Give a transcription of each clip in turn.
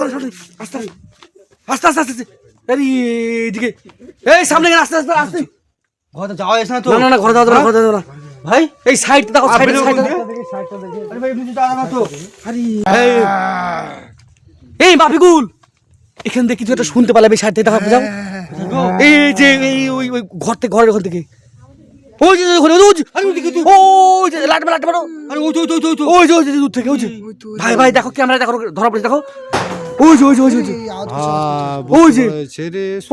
সাবধানে সাবধানে আস্তে আস্তে আস্তে আস্তে আস্তে আরে এদিকে এই সামনে গেলে আস্তে আস্তে আস্তে। ঘরে যাওয়া যাচ্ছে না তো? না না না ঘরে যাওয়া যাবে ঘরে যাওয়া না। ভাই? এই সাইড দেখো সাইড সাইড আরে ভাই এমনি যাওয়া যাবে তো। আরে এই এই মাফিকুল এখান থেকে কিছু একটা শুনতে পারলাম এই সাইড থেকে দেখা যাও এই যে এই ওই ওই ঘর থেকে ঘরের ওখান থেকে। ওই যে ওখানে ওই যে আরে ওদিকে ওই যে লাইট লাইট মারো। আরে ওই তো ওই তো ওই তো, ওই ওই ওই দূর থেকে ওই যে। ভাই ভাই দেখো ক্যামেরা দেখো ধরা পড়ে দেখো। ওই যে ওই যে ওই যে ওই যে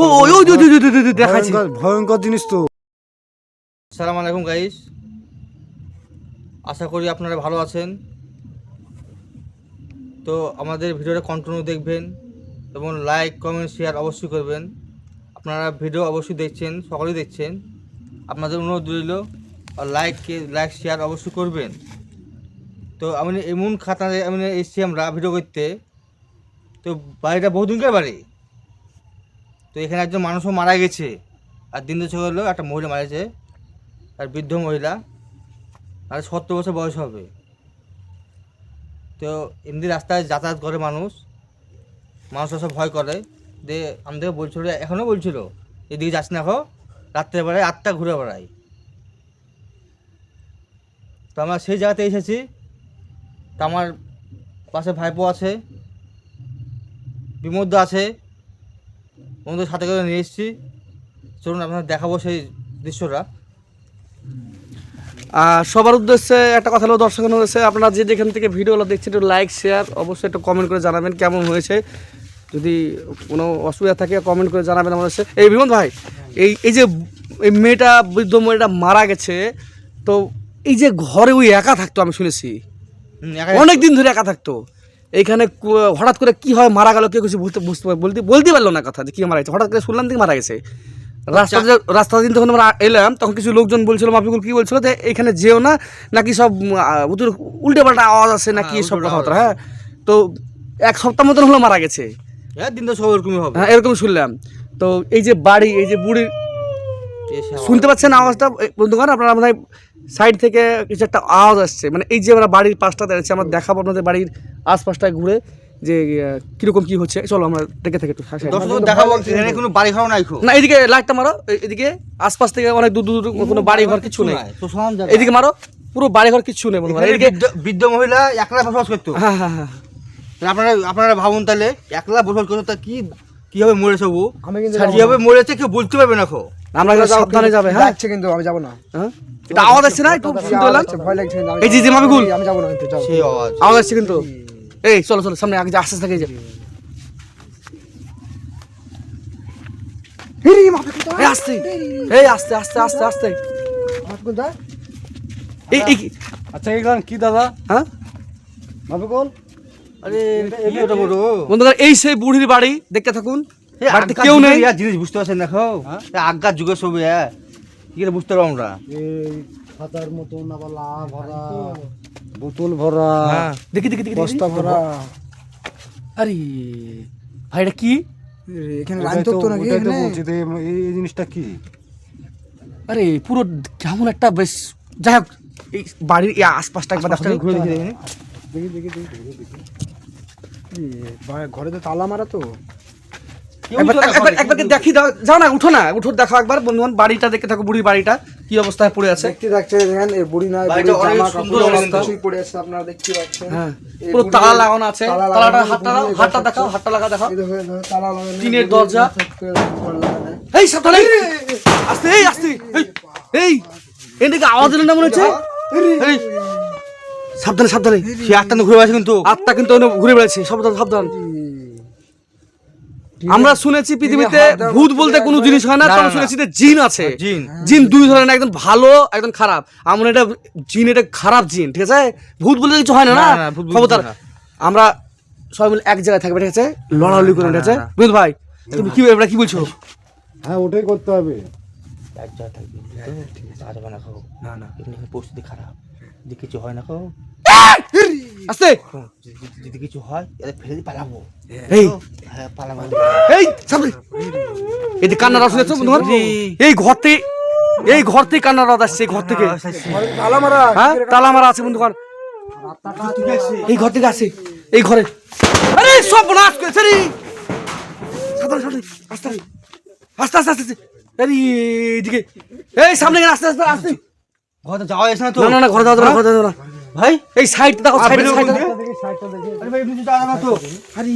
ও দেখাচ্ছি ভয়ঙ্কর জিনিস তো সালাম আলাইকুম গাইস আশা করি আপনারা ভালো আছেন। তো আমাদের ভিডিওটা কন্টিনিউ দেখবেন এবং লাইক কমেন্ট শেয়ার অবশ্যই করবেন। আপনারা ভিডিও অবশ্যই দেখছেন সকলেই দেখছেন। আপনাদের অনুরোধ রইল আর লাইক লাইক শেয়ার অবশ্যই করবেন। তো আমি এমন খাতায় আমি এসছি আমরা ভিডিও করতে। তো বাড়িটা বহুদিনকার বাড়ি। তো এখানে একজন মানুষও মারা গেছে। আর দিন দশ হলো একটা মহিলা মারা গেছে। আর বৃদ্ধ মহিলা। আর সত্তর বছর বয়স হবে। তো এমনি রাস্তায় যাতায়াত করে মানুষ। মানুষ সব ভয় করে। যে আমাদের বলছিল এখনও বলছিল, এদিকে যাস না খো রাত্রে বেলায় আটটা ঘুরে বেড়াই। তো আমরা সেই জায়গাতে এসেছি। তো আমার পাশে ভাইপো আছে। বিমদ্দ আছে। ওদের সাথে করে নিয়ে এসেছি। চলুন আপনাদের দেখাবো সেই দৃশ্যটা। আর সবার উদ্দেশ্যে একটা কথা হলো দর্শক হয়েছে আপনারা যে যেখান থেকে ভিডিওগুলো দেখছেন একটু লাইক শেয়ার অবশ্যই একটু কমেন্ট করে জানাবেন কেমন হয়েছে। যদি কোনো অসুবিধা থাকে কমেন্ট করে জানাবেন আমাদের। এই বিমল ভাই এই এই যে এই মেয়েটা বৃদ্ধ মেয়েটা মারা গেছে তো এই যে ঘরে ওই একা থাকতো আমি শুনেছি। অনেক দিন ধরে একা থাকতো। এইখানে হঠাৎ করে কি হয় মারা গেল কেউ কিছু বুঝতে বুঝতে বলতে বলতে পারল না কথা যে কি মারা গেছে। হঠাৎ করে শুনলাম দিকে মারা গেছে। রাস্তা রাস্তা দিন যখন আমরা এলাম তখন কিছু লোকজন বলছিল মাফিকুল কি বলছিল যে এখানে যেও না নাকি সব উত্তর উল্টে পাল্টা আওয়াজ আছে নাকি হ্যাঁ, সব কথাবার্তা? হ্যাঁ। তো এক সপ্তাহ মতন হলো মারা গেছে। হ্যাঁ দিন তো সব এরকমই হবে। হ্যাঁ এরকম শুনলাম। তো এই যে বাড়ি এই যে বুড়ির আবার- শুনতে পাচ্ছেন আওয়াজটা? বন্ধুগণ আপনারা আমাদের সাইড থেকে কিছু একটা আওয়াজ আসছে। মানে এই যে আমরা বাড়ির পাশটা দাঁড়িয়েছি আমরা দেখাবো আপনাদের বাড়ির আশপাশটায় ঘুরে যে কীরকম কি হচ্ছে। চলো আমরা দেখে থেকে একটু দেখাবো এখানে কোনো বাড়ি ঘরও নাই না এদিকে লাইটটা মারো এদিকে আশপাশ থেকে অনেক দূর দূর কোনো বাড়ি ঘর কিছু নেই। এদিকে মারো পুরো বাড়ি ঘর কিছু নেই এদিকে বৃদ্ধ- বৃদ্ধ মহিলা একলা বসবাস করতো। হ্যাঁ হ্যাঁ হ্যাঁ। আপনারা আপনারা ভাবুন তাহলে একলা বসবাস করতো তা কি কীভাবে মরেছে ও? আমি কিন্তু কীভাবে মরেছে কেউ বলতে পারবে না খো আমরা সাবধানে যাবে হ্যাঁ? কিন্তু আমি যাব না। হ্যাঁ? এটা আওয়াজ আসছে না? একটু শুনতে পেলাম। ভয় লাগছে এই যে মামিকুল আমি যাব না কিন্তু সেই আওয়াজ। আওয়াজ আসছে কিন্তু। এই চলো চলো সামনে আগে আস্তে যে। এই আস্তে। এই আস্তে আস্তে আস্তে আস্তে। মাফিকুল দা এই এই কি- আচ্ছা এগুলো কি দাদা? হ্যাঁ? মাফিকুল আরে কি বড়। বন্ধুরা এই সেই বুড়ির বাড়ি দেখতে থাকুন। বাড়িতে কেউ নেই। জিনিস বুঝতে পারছেন দেখো। এই আগকার যুগের ছবি হ্যাঁ। কি করে বুঝতে পারব আমরা? এই খাতার মতন আবার লা ভরা বোতল ভরা হ্যাঁ দেখি দেখি দেখি বস্তা ভরা। আরে ভাই এটা কি? এখানে লাইন নাকি এখানে? এই জিনিসটা কি? আরে পুরো কেমন একটা বেশ যাই হোক এই বাড়ির এই আশপাশটা একবার দেখো ঘুরে দেখি দেখি দেখি। দেখি দেখি দেখি এই, বা- ঘরে তো তালা মারা তো। একবার দেখি দাও যাও না উঠো না উঠো দেখো একবার বন্ধুবান বাড়িটা দেখে থাকো বুড়ির বাড়িটা কি অবস্থায় পড়ে আছে। দেখতে থাকছে দেখেন এই বুড়ি নয় বাড়িটা অনেক সুন্দর অবস্থা। পড়ে আছে আপনারা দেখতে পাচ্ছেন। হ্যাঁ পুরো তালা লাগানো আছে তালাটা হাতটা হাতটা দেখাও হাতটা লাগা দেখাও। এই দেখো, এই দেখো, তালা লাগানো, টিনের দরজা। এই সাবধানে আস্তে এই আস্তে এই এই এদিকে আওয়াজ না মনে হচ্ছে? এই সাবধানে সাবধানে। সে আটটা ঘুরে বেড়াচ্ছে কিন্তু আত্মা কিন্তু ঘুরে বেড়াচ্ছে সাবধান সাবধান। আমরা শুনেছি পৃথিবীতে ভূত বলতে কোনো জিনিস হয় না না। শুনেছি যে জিন আছে। জিন। জিন দুই ধরনের একদম ভালো একদম খারাপ। আমার এটা জিন এটা খারাপ জিন ঠিক আছে? ভূত বলতে কিছু হয় না না, খবরদার। আমরা সবাই মিলে এক জায়গায় থাকবে ঠিক আছে? লড়ালড়ি করে ঠিক আছে? না। ভাই তুমি কি এবার কি বলছো? হ্যাঁ ওটাই করতে হবে। এক জায়গায় থাকবি না খাও। না না। এমনি এখানে পরিস্থিতি খারাপ। যদি কিছু হয় না খাও। আস্তে। যদি- কিছু হয় এদের ফেলে পালাবো। এই। হ্যাঁ পালাবো। এই সামনে। এই কান্নার আওয়াজ শুনেছো বন্ধুগণ? এই ঘর থেকে এই ঘর থেকে কান্নার আওয়াজ আসছে এই ঘর থেকে। তালা মারা। হ্যাঁ তালা মারা আছে বন্ধুগণ। এই ঘর থেকে আসে এই ঘরে। আরে সব নাশ করেছে রে। আস্তে আস্তে। আস্তে আস্তে আস্তে আরে এদিকে। এই সামনে আস্তে আস্তে আস্তে। ঘরে যাওয়া যাচ্ছে না তো। না না না ঘরে যাওয়া যাবে না, ঘরে যাওয়া যাবে না। ভাই এই সাইড দেখো সাইড বেরো সাইড বলতে? আরে ভাই এমনি না তো আরে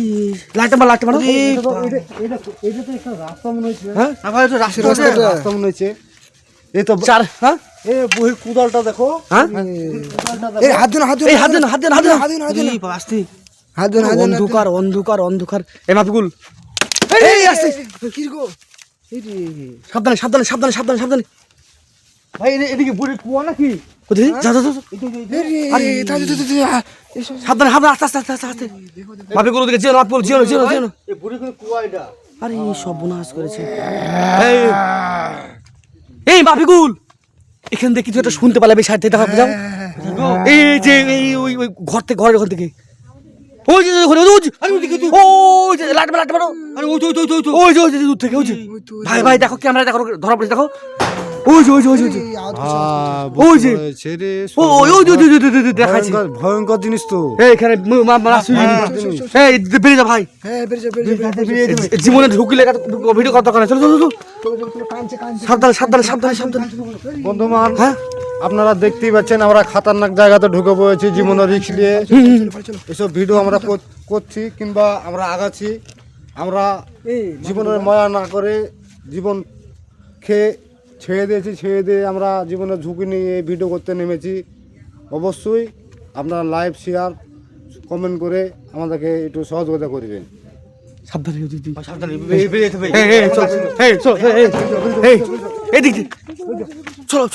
লাইট মার লাইট মার এটা তো- এটা- এটা তো- একটা রাস্তা মনে হচ্ছে হ্যাঁ ভাই তো রাস্তা রাস্তা রাস্তা মনে হচ্ছে এই তো চার হ্যাঁ এ বহি কুদালটা দেখো হ্যাঁ এই হাত দিন হাত দিন এই হাত দেন হাত দেন হাত দেন হাত দিন হাত দিন আসতে হাত দিন হাত দিন অন্ধকার অন্ধকার অন্ধকার এ মাফিকুল এই আসতে কি গো সাবধানে সাবধানে সাবধানে সাবধানে সাবধানে ভাই এদি- এদিকে বুড়ি কুয়া নাকি যা যা। আরে সাবধানে সাবধানে আস্তে আস্তে আস্তে আস্তে ওদিকে জিও না জিও না জিও না জিও না এই বুড়ি করে কুয়া এটা আরে করেছে এই এই মাফিকুল এখান থেকে কিছু একটা শুনতে পারলে সাইড থেকে দেখা যাও এই যে এই ওই ওই ঘর থেকে ঘরের ওখান থেকে ওই যে ওখানে ওই ওই যে লাইট মারো লাইট মারো আরে ওই তো ওই তো ওই তো, ওই ওই যে ওই দূর থেকে ওই যে ভাই ভাই দেখো ক্যামেরা দেখো ধরা পড়েছে দেখো ওই যে ওই যে ওই যে ওই যে ওই যে। বুঝতে ও ওই ওই যে ওই যে, ওই যে, ওই যে, দেখাচ্ছি ভয়ঙ্কর জিনিস তো এখানে এই বেরিয়ে যা ভাই হ্যাঁ জীবনে ঢুকলে ভিডিও করা দরকার নেই। চলো চলো চলো কাঁদছে কাঁদছে সাবধানে সাবধানে সাবধানে সাবধানে বন্ধুমান হ্যাঁ আপনারা দেখতেই পাচ্ছেন আমরা খাতারনাক জায়গাতে ঢুকে পড়েছি জীবনের রিক্স নিয়ে এসব ভিডিও আমরা কর- করছি কিংবা আমরা আগাছি আমরা জীবনের মজা না করে জীবন খেয়ে ছেড়ে দিয়েছি ছেড়ে দিয়ে আমরা জীবনের ঝুঁকি নিয়ে ভিডিও করতে নেমেছি অবশ্যই আপনারা লাইভ শেয়ার কমেন্ট করে আমাদেরকে একটু সহযোগিতা করবেন সাবধানে চল চল। চলো